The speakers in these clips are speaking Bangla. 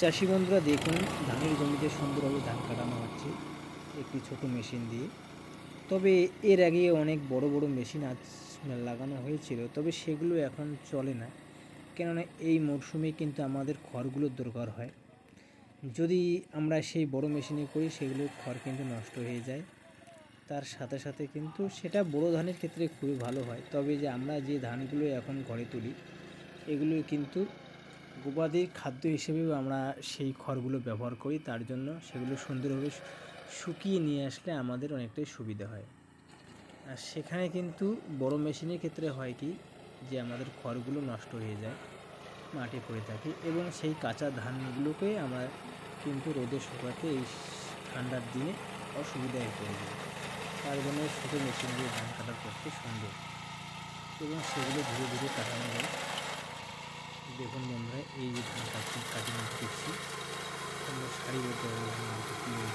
চাষি বন্ধুরা দেখুন, ধানের জমিতে সুন্দরভাবে ধান কাটানো হচ্ছে, একটি ছোট মেশিন দিয়ে। তবে এর আগে অনেক বড় বড় মেশিন আজ লাগানো হয়েছিল, তবে সেগুলো এখন চলে না। কেননা এই মরশুমে কিন্তু আমাদের খড়গুলোর দরকার হয়। যদি আমরা সেই বড় মেশিনে করি, সেগুলো খড় কিন্তু নষ্ট হয়ে যায়। তার সাথে সাথে কিন্তু সেটা বড় ধানের ক্ষেত্রে খুবই ভালো হয়। তবে যে আমরা যে ধানগুলো এখন ঘরে তুলি, এগুলো কিন্তু গবাদির খাদ্য হিসেবেও আমরা সেই খড়গুলো ব্যবহার করি, তার জন্য সেগুলো সুন্দরভাবে শুকিয়ে নিয়ে আসলে আমাদের অনেকটাই সুবিধা হয়। আর সেখানে কিন্তু বড় মেশিনের ক্ষেত্রে হয় কি, যে আমাদের খড়গুলো নষ্ট হয়ে যায়, মাটি পড়ে থাকে এবং সেই কাঁচা ধানগুলোকে আমরা কিন্তু রোদে শুকাতে এই ঠান্ডার দিনে অসুবিধায় পড়ে যায় তার জন্য ছোটো মেশিন দিয়ে ধান কাটার পক্ষে সুন্দর। এবং সেগুলো ধীরে ধীরে কাটানো যায়। দেখুন বন্ধুরা, এই যে কাটিয়ে নিতে দেখছি আমরা তুলে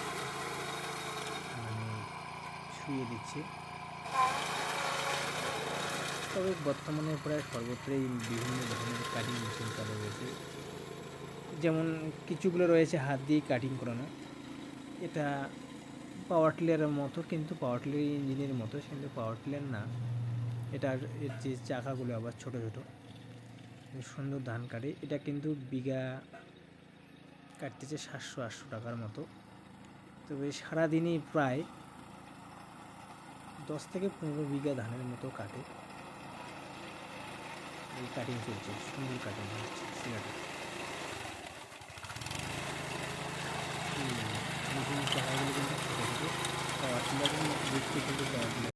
মানে শুয়ে দিচ্ছে। তবে বর্তমানে প্রায় সর্বত্রই বিভিন্ন ধরনের কাটিং মেশিন চালু রয়েছে। যেমন কিছুগুলো রয়েছে হাত দিয়ে কাটিং করানো। এটা পাওয়ার টিলারের মতো, কিন্তু পাওয়ার টিলার ইঞ্জিনের মতো কিন্তু পাওয়ার টিলার না। এটার এর যে চাকাগুলো আবার ছোট ছোট। সুন্দর ধান কাটে। এটা কিন্তু বিঘা কাটতেছে সাতশো আটশো টাকার মতো। তবে সারাদিনই প্রায় দশ থেকে পনেরো বিঘা ধানের মতো কাটে। এই কাটিং চলছে, সুন্দর কাটিং হচ্ছে কিন্তু